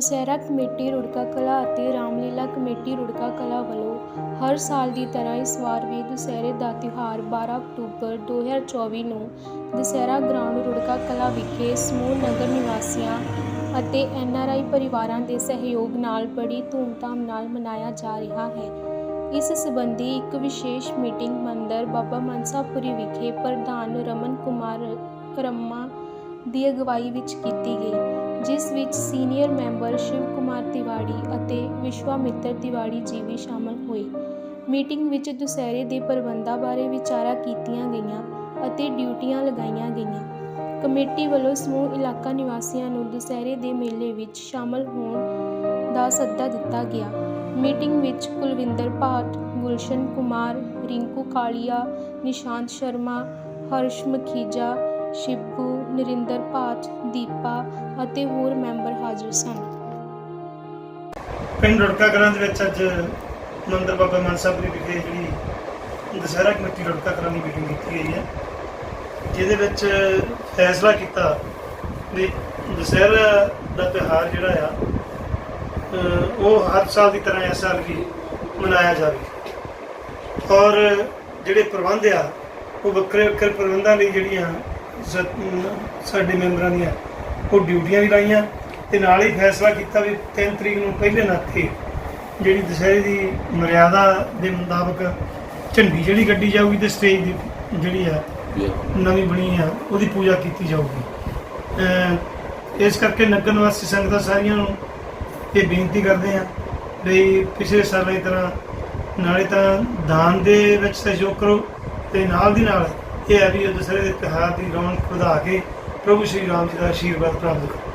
Dussehra committee Rurka ਕਲਾ ਅਤੇ Ramlila committee Rurka ਕਲਾ ਵੱਲੋਂ ਹਰ ਸਾਲ ਦੀ ਤਰ੍ਹਾਂ ਇਸ ਵਾਰ ਵੀ ਦੁਸਹਿਰੇ ਦਾ ਤਿਉਹਾਰ 12 ਅਕਤੂਬਰ 2024 ਨੂੰ ਦੁਸਹਿਰਾ ਗਰਾਊਂਡ ਰੁੜਕਾ ਕਲਾ ਵਿਖੇ ਸਮੂਹ ਨਗਰ ਨਿਵਾਸੀਆਂ ਅਤੇ ਐਨਆਰਆਈ ਪਰਿਵਾਰਾਂ ਦੇ ਸਹਿਯੋਗ ਨਾਲ ਬੜੀ ਧੂਮਧਾਮ ਨਾਲ ਮਨਾਇਆ ਜਾ ਰਿਹਾ ਹੈ। ਇਸ ਸੰਬੰਧੀ ਇੱਕ ਵਿਸ਼ੇਸ਼ ਮੀਟਿੰਗ ਮੰਦਰ ਬਾਬਾ ਮਨਸਾਪੁਰੀ ਵਿਖੇ ਪ੍ਰਧਾਨ ਰਮਨ ਕੁਮਾਰ ਕਰਮਾ ਦੀ ਅਗਵਾਈ ਵਿੱਚ ਕੀਤੀ ਗਈ। ਜਿਸ ਵਿੱਚ ਸੀਨੀਅਰ ਮੈਂਬਰ ਸ਼ਿਵ ਕੁਮਾਰ ਤਿਵਾੜੀ ਅਤੇ ਵਿਸ਼ਵਾਮਿੱਤਰ ਤਿਵਾੜੀ ਜੀ ਵੀ ਸ਼ਾਮਲ ਹੋਏ। ਮੀਟਿੰਗ ਵਿੱਚ ਦੁਸਹਿਰੇ ਦੇ ਪ੍ਰਬੰਧਾਂ ਬਾਰੇ ਵਿਚਾਰਾਂ ਕੀਤੀਆਂ ਗਈਆਂ ਅਤੇ ਡਿਊਟੀਆਂ ਲਗਾਈਆਂ ਗਈਆਂ। ਕਮੇਟੀ ਵੱਲੋਂ ਸਮੂਹ ਇਲਾਕਾ ਨਿਵਾਸੀਆਂ ਨੂੰ ਦੁਸਹਿਰੇ ਦੇ ਮੇਲੇ ਵਿੱਚ ਸ਼ਾਮਲ ਹੋਣ ਦਾ ਸੱਦਾ ਦਿੱਤਾ ਗਿਆ। ਮੀਟਿੰਗ ਵਿੱਚ ਕੁਲਵਿੰਦਰ ਭਾਟ, ਗੁਲਸ਼ਨ ਕੁਮਾਰ, ਰਿੰਕੂ ਕਾਲੀਆ, ਨਿਸ਼ਾਂਤ ਸ਼ਰਮਾ, ਹਰਸ਼ ਮਖੀਜਾ ਸ਼ਿਬੂ ਨਰਿੰਦਰ ਭਾਟ ਦੀਪਾ ਅਤੇ ਹੋਰ ਮੈਂਬਰ ਹਾਜ਼ਰ ਸਨ। ਪਿੰਡ ਰੁੜਕਾ ਕਲਾਂ ਦੇ ਵਿੱਚ ਅੱਜ ਮੰਦਰ ਬਾਬਾ ਮਨਸਾਪੁਰੀ ਵਿਖੇ ਜਿਹੜੀ ਦੁਸਹਿਰਾ ਕਮੇਟੀ ਰੁੜਕਾ ਕਲਾਂ ਦੀ ਮੀਟਿੰਗ ਕੀਤੀ ਗਈ ਹੈ। ਜਿਹਦੇ ਵਿੱਚ ਫੈਸਲਾ ਕੀਤਾ ਵੀ ਦੁਸਹਿਰਾ ਦਾ ਤਿਉਹਾਰ ਜਿਹੜਾ ਆ ਉਹ ਹਰ ਸਾਲ ਦੀ ਤਰ੍ਹਾਂ ਇਸ ਸਾਲ ਵੀ ਮਨਾਇਆ ਜਾਵੇ। ਔਰ ਜਿਹੜੇ ਪ੍ਰਬੰਧ ਆ, ਉਹ ਵੱਖਰੇ ਵੱਖਰੇ ਪ੍ਰਬੰਧਾਂ ਲਈ ਜਿਹੜੀਆਂ ਸ- ਸਾਡੇ ਮੈਂਬਰਾਂ ਦੀਆਂ ਉਹ ਡਿਊਟੀਆਂ ਵੀ ਲਾਈਆਂ ਤੇ ਨਾਲ ਹੀ ਫੈਸਲਾ ਕੀਤਾ ਵੀ 3 ਤਰੀਕ ਨੂੰ ਪਹਿਲੇ ਨਾਥੇ ਜਿਹੜੀ ਦੁਸਹਿਰੇ ਦੀ ਮਰਿਆਦਾ ਦੇ ਮੁਤਾਬਕ ਝੰਡੀ ਜਿਹੜੀ ਗੱਡੀ ਜਾਊਗੀ ਤੇ ਸਟੇਜ ਦੀ ਜਿਹੜੀ ਆ, ਨਵੀਂ ਬਣੀ ਆ, ਉਹਦੀ ਪੂਜਾ ਕੀਤੀ ਜਾਊਗੀ। ਅਹ ਇਸ ਕਰਕੇ ਨਗਰ ਨਿਵਾਸੀ ਸੰਗਤਾਂ ਸਾਰੀਆਂ ਨੂੰ ਇਹ ਬੇਨਤੀ ਕਰਦੇ ਆ ਵੀ ਪਿਛਲੇ ਸਾਲਾਂ ਦੀ ਤਰ੍ਹਾਂ ਨਾਲੇ ਤਾਂ ਦਾਨ ਦੇ ਵਿੱਚ ਸਹਿਯੋਗ ਕਰੋ ਤੇ ਨਾਲ ਦੀ ਨਾਲ ਇਹ ਹੈ ਵੀ ਇਹ ਦੂਸਰੇ ਦੇ ਤਿਉਹਾਰ ਦੀ ਰੌਣਕ ਵਧਾ ਕੇ ਪ੍ਰਭੂ ਸ਼੍ਰੀ ਰਾਮ ਜੀ ਦਾ ਆਸ਼ੀਰਵਾਦ ਪ੍ਰਾਪਤ ਕਰੋ